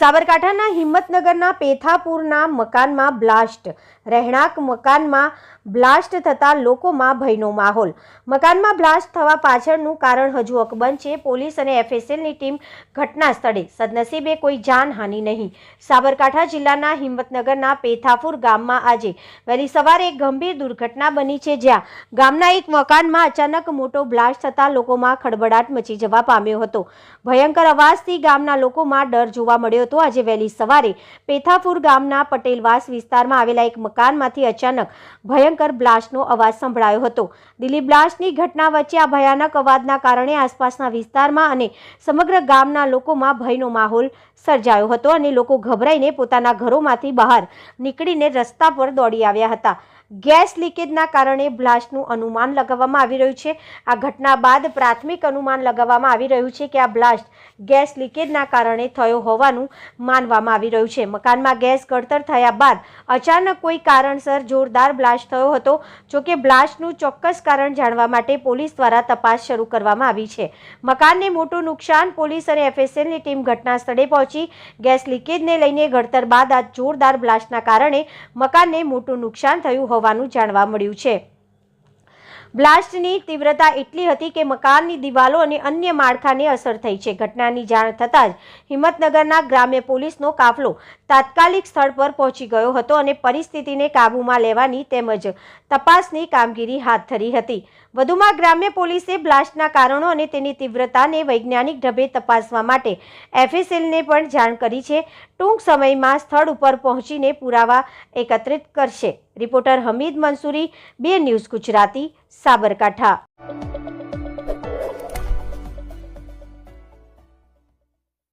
સાબરકાંઠાના હિંમતનગરના પેથાપુરના મકાનમાં બ્લાસ્ટ. રહેણાંક મકાનમાં બ્લાસ્ટ થતાં લોકોમાં ભયનો માહોલ. મકાનમાં બ્લાસ્ટ થવા પાછળનું કારણ હજુ અકબંધ છે. પોલીસ અને એફએસએલની ટીમ ઘટના સ્થળે સદનસીબે કોઈ જાનહાનિ નહીં. સાબરકાંઠા જિલ્લાના હિંમતનગરના પેથાપુર ગામમાં આજે વહેલી સવારે એક ગંભીર દુર્ઘટના બની છે, જ્યાં ગામના એક મકાનમાં અચાનક મોટો બ્લાસ્ટ થતાં લોકોમાં ખડબડાટ મચી જવા પામ્યો હતો. ભયંકર અવાજથી ગામના લોકોમાં ડર જોવા મળ્યો હતો આજે વહેલી સવારે પેથાપુર ગામના પટેલવાસ વિસ્તારમાં આવેલા એક મકાનમાંથી અચાનક ભયંકર બ્લાસ્ટનો અવાજ સંભળાયો હતો. દિલ્હી બ્લાસ્ટની ઘટના વચ્ચે આ ભયાનક અવાજના કારણે આસપાસના વિસ્તારમાં અને સમગ્ર ગામના લોકોમાં ભયનો માહોલ સર્જાયો હતો અને લોકો ગભરાઈને પોતાના ઘરોમાંથી બહાર નીકળીને રસ્તા પર દોડી આવ્યા હતા. ગેસ લીકેજના કારણે બ્લાસ્ટનું અનુમાન લગાવવામાં આવી રહ્યું છે. આ ઘટના બાદ પ્રાથમિક અનુમાન લગાવવામાં આવી રહ્યું છે કે આ બ્લાસ્ટ ગેસ લીકેજના કારણે થયો હોવાનું માનવામાં આવી રહ્યું છે. મકાનમાં ગેસ ગળતર થયા બાદ અચાનક કોઈ કારણસર જોરદાર બ્લાસ્ટ થયો હતો. જોકે બ્લાસ્ટનું ચોક્કસ કારણ જાણવા માટે પોલીસ દ્વારા તપાસ શરૂ કરવામાં આવી છે. મકાનને મોટું નુકસાન પોલીસ અને એફએસએલની ટીમ ઘટના સ્થળે પહોંચી. ગેસ લીકેજને લઈને ઘડતર બાદ આ જોરદાર બ્લાસ્ટના કારણે મકાનને મોટું નુકસાન થયું હોવાનું જાણવા મળ્યું છે. બ્લાસ્ટની તીવ્રતા એટલી હતી કે મકાનની દિવાલો અને અન્ય માળખાને અસર થઈ છે. ઘટનાની જાણ થતાં જ હિંમતનગરના ગ્રામ્ય પોલીસનો કાફલો તાત્કાલિક સ્થળ પર પહોંચી ગયો હતો અને પરિસ્થિતિને કાબૂમાં લેવાની તેમજ તપાસની કામગીરી હાથ ધરી હતી. વધુમાં ગ્રામ્ય પોલીસે બ્લાસ્ટના કારણો અને તેની તીવ્રતાને વૈજ્ઞાનિક ઢબે તપાસવા માટે એફએસએલને પણ જાણ કરી છે. ટૂંક સમયમાં સ્થળ ઉપર પહોંચીને પુરાવા એકત્રિત કરશે. રિપોર્ટર હમીદ મંસૂરી બે ન્યૂઝ ગુજરાતી સાબરકાંઠા.